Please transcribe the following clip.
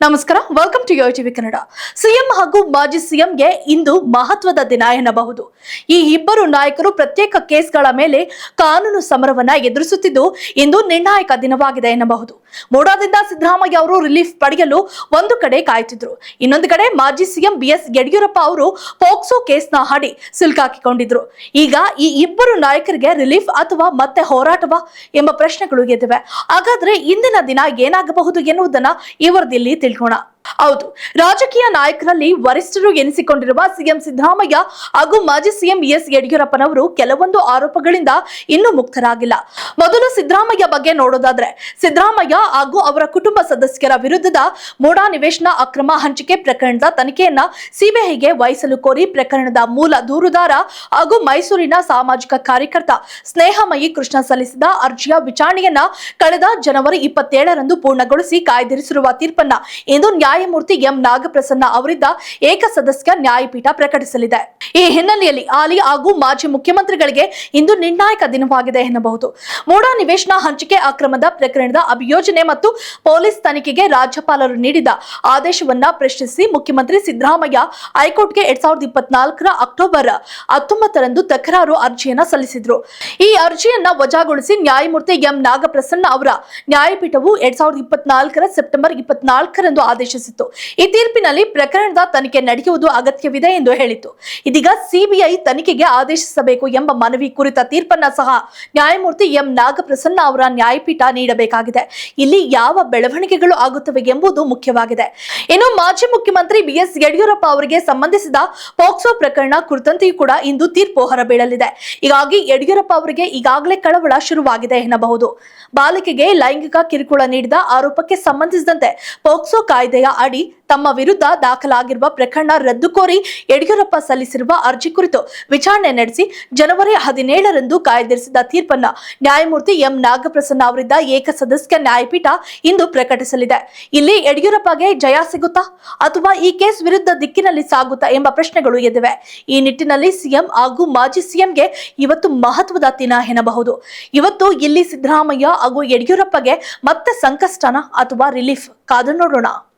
ನಮಸ್ಕಾರ welcome to yo TV Kannada CM ಹಾಗೂ ಮಾಜಿ ಸಿಎಂಗೆ ಇಂದು ಮಹತ್ವದ ದಿನ ಎನ್ನಬಹುದು. ಈ ಇಬ್ಬರು ನಾಯಕರು ಪ್ರತ್ಯೇಕ ಕೇಸ್ಗಳ ಮೇಲೆ ಕಾನೂನು ಸಮರವನ್ನ ಎದುರಿಸುತ್ತಿದ್ದು ಇಂದು ನಿರ್ಣಾಯಕ ದಿನವಾಗಿದೆ ಎನ್ನಬಹುದು. ಮೂಡಾದಿಂದ ಸಿದ್ದರಾಮಯ್ಯ ಅವರು ರಿಲೀಫ್ ಪಡೆಯಲು ಒಂದು ಕಡೆ ಕಾಯುತ್ತಿದ್ರು. ಇನ್ನೊಂದು ಕಡೆ ಮಾಜಿ ಸಿಎಂ ಬಿಎಸ್ ಯಡಿಯೂರಪ್ಪ ಅವರು ಪೋಕ್ಸೋ ಕೇಸ್ನ ಹಾಡಿ ಸಿಲುಕಾಕಿಕೊಂಡಿದ್ರು. ಈಗ ಈ ಇಬ್ಬರು ನಾಯಕರಿಗೆ ರಿಲೀಫ್ ಅಥವಾ ಮತ್ತೆ ಹೋರಾಟವಾ ಎಂಬ ಪ್ರಶ್ನೆಗಳು ಎದ್ದಿವೆ. ಹಾಗಾದ್ರೆ ಇಂದಿನ ದಿನ ಏನಾಗಬಹುದು ಎನ್ನುವುದನ್ನ ಇವರದಿಲ್ಲಿ ತಿಳ್ಕೋಣ ಹೌದು. ರಾಜಕೀಯ ನಾಯಕರಲ್ಲಿ ವರಿಷ್ಠರು ಎನಿಸಿಕೊಂಡಿರುವ ಸಿಎಂ ಸಿದ್ದರಾಮಯ್ಯ ಹಾಗೂ ಮಾಜಿ ಸಿಎಂ ಬಿಎಸ್ ಯಡಿಯೂರಪ್ಪನವರು ಕೆಲವೊಂದು ಆರೋಪಗಳಿಂದ ಇನ್ನೂ ಮುಕ್ತರಾಗಿಲ್ಲ. ಮೊದಲು ಸಿದ್ದರಾಮಯ್ಯ ಬಗ್ಗೆ ನೋಡೋದಾದ್ರೆ, ಸಿದ್ದರಾಮಯ್ಯ ಹಾಗೂ ಅವರ ಕುಟುಂಬ ಸದಸ್ಯರ ವಿರುದ್ಧದ ಮೂಡಾ ನಿವೇಶನ ಅಕ್ರಮ ಹಂಚಿಕೆ ಪ್ರಕರಣದ ತನಿಖೆಯನ್ನ ಸಿಬಿಐಗೆ ವಹಿಸಲು ಕೋರಿ ಪ್ರಕರಣದ ಮೂಲ ದೂರುದಾರ ಹಾಗೂ ಮೈಸೂರಿನ ಸಾಮಾಜಿಕ ಕಾರ್ಯಕರ್ತ ಸ್ನೇಹಮಯಿ ಕೃಷ್ಣ ಸಲ್ಲಿಸಿದ ಅರ್ಜಿಯ ವಿಚಾರಣೆಯನ್ನ ಕಳೆದ ಜನವರಿ ಇಪ್ಪತ್ತೇಳರಂದು ಪೂರ್ಣಗೊಳಿಸಿ ಕಾಯ್ದಿರಿಸಿರುವ ತೀರ್ಪನ್ನ ಇಂದು ನ್ಯಾಯಮೂರ್ತಿ ಎಂ ನಾಗಪ್ರಸನ್ನ ಅವರಿದ್ದ ಏಕಸದಸ್ಯ ನ್ಯಾಯಪೀಠ ಪ್ರಕಟಿಸಲಿದೆ. ಈ ಹಿನ್ನೆಲೆಯಲ್ಲಿ ಆಲಿ ಹಾಗೂ ಮಾಜಿ ಮುಖ್ಯಮಂತ್ರಿಗಳಿಗೆ ಇಂದು ನಿರ್ಣಾಯಕ ದಿನವಾಗಿದೆ ಎನ್ನಬಹುದು. ಮೂಡಾ ನಿವೇಶನ ಹಂಚಿಕೆ ಅಕ್ರಮದ ಪ್ರಕರಣದ ಅಭಿಯೋಜನೆ ಮತ್ತು ಪೊಲೀಸ್ ತನಿಖೆಗೆ ರಾಜ್ಯಪಾಲರು ನೀಡಿದ ಆದೇಶವನ್ನ ಪ್ರಶ್ನಿಸಿ ಮುಖ್ಯಮಂತ್ರಿ ಸಿದ್ದರಾಮಯ್ಯ ಹೈಕೋರ್ಟ್ಗೆ ಎರಡ್ ಸಾವಿರದ ಇಪ್ಪತ್ನಾಲ್ಕರ ಅಕ್ಟೋಬರ್ ಹತ್ತೊಂಬತ್ತರಂದು ತಕರಾರು ಅರ್ಜಿಯನ್ನ ಸಲ್ಲಿಸಿದ್ರು. ಈ ಅರ್ಜಿಯನ್ನ ವಜಾಗೊಳಿಸಿ ನ್ಯಾಯಮೂರ್ತಿ ಎಂ ನಾಗಪ್ರಸನ್ನ ಅವರ ನ್ಯಾಯಪೀಠವು ಎರಡ್ ಸಾವಿರದ ಇಪ್ಪತ್ನಾಲ್ಕರ ಸೆಪ್ಟೆಂಬರ್ ಇಪ್ಪತ್ನಾಲ್ಕರಂದು ಆದೇಶಿಸಿತ್ತು ಈ ತೀರ್ಪಿನಲ್ಲಿ ಪ್ರಕರಣದ ತನಿಖೆ ನಡೆಯುವುದು ಅಗತ್ಯವಿದೆ ಎಂದು ಹೇಳಿತ್ತು. ಇದೀಗ ಸಿಬಿಐ ತನಿಖೆಗೆ ಆದೇಶಿಸಬೇಕು ಎಂಬ ಮನವಿ ಕುರಿತ ತೀರ್ಪನ್ನ ಸಹ ನ್ಯಾಯಮೂರ್ತಿ ಎಂ ನಾಗಪ್ರಸನ್ನ ಅವರ ನ್ಯಾಯಪೀಠ ನೀಡಬೇಕಾಗಿದೆ. ಇಲ್ಲಿ ಯಾವ ಬೆಳವಣಿಗೆಗಳು ಆಗುತ್ತವೆ ಎಂಬುದು ಮುಖ್ಯವಾಗಿದೆ. ಇನ್ನು ಮಾಜಿ ಮುಖ್ಯಮಂತ್ರಿ ಬಿಎಸ್ ಯಡಿಯೂರಪ್ಪ ಅವರಿಗೆ ಸಂಬಂಧಿಸಿದ ಪೋಕ್ಸೋ ಪ್ರಕರಣ ಕುರಿತಂತೆಯೂ ಕೂಡ ಇಂದು ತೀರ್ಪು ಹೊರಬೀಳಲಿದೆ. ಹೀಗಾಗಿ ಯಡಿಯೂರಪ್ಪ ಅವರಿಗೆ ಈಗಾಗಲೇ ಕಳವಳ ಶುರುವಾಗಿದೆ ಎನ್ನಬಹುದು. ಬಾಲಿಕೆಗೆ ಲೈಂಗಿಕ ಕಿರುಕುಳ ನೀಡಿದ ಆರೋಪಕ್ಕೆ ಸಂಬಂಧಿಸಿದಂತೆ ಪೋಕ್ಸೋ ಕಾಯ್ದೆಯ ಅಡಿ ತಮ್ಮ ವಿರುದ್ಧ ದಾಖಲಾಗಿರುವ ಪ್ರಕರಣ ರದ್ದು ಕೋರಿ ಯಡಿಯೂರಪ್ಪ ಸಲ್ಲಿಸಿರುವ ಅರ್ಜಿ ಕುರಿತು ವಿಚಾರಣೆ ನಡೆಸಿ ಜನವರಿ ಹದಿನೇಳರಂದು ಕಾಯ್ದಿರಿಸಿದ ತೀರ್ಪನ್ನ ನ್ಯಾಯಮೂರ್ತಿ ಎಂ ನಾಗಪ್ರಸನ್ನ ಅವರಿದ್ದ ಏಕಸದಸ್ಯ ನ್ಯಾಯಪೀಠ ಇಂದು ಪ್ರಕಟಿಸಲಿದೆ. ಇಲ್ಲಿ ಯಡಿಯೂರಪ್ಪಗೆ ಜಯ ಸಿಗುತ್ತಾ ಅಥವಾ ಈ ಕೇಸ್ ವಿರುದ್ಧ ದಿಕ್ಕಿನಲ್ಲಿ ಸಾಗುತ್ತಾ ಎಂಬ ಪ್ರಶ್ನೆಗಳು ಎದ್ದಿವೆ. ಈ ನಿಟ್ಟಿನಲ್ಲಿ ಸಿಎಂ ಹಾಗೂ ಮಾಜಿ ಸಿಎಂಗೆ ಇವತ್ತು ಮಹತ್ವದ ದಿನ ಎನ್ನಬಹುದು. ಇವತ್ತು ಇಲ್ಲಿ ಸಿದ್ದರಾಮಯ್ಯ ಹಾಗೂ ಯಡಿಯೂರಪ್ಪಗೆ ಮತ್ತೆ ಸಂಕಷ್ಟನ ಅಥವಾ ರಿಲೀಫ್ ಕಾದು ನೋಡೋಣ.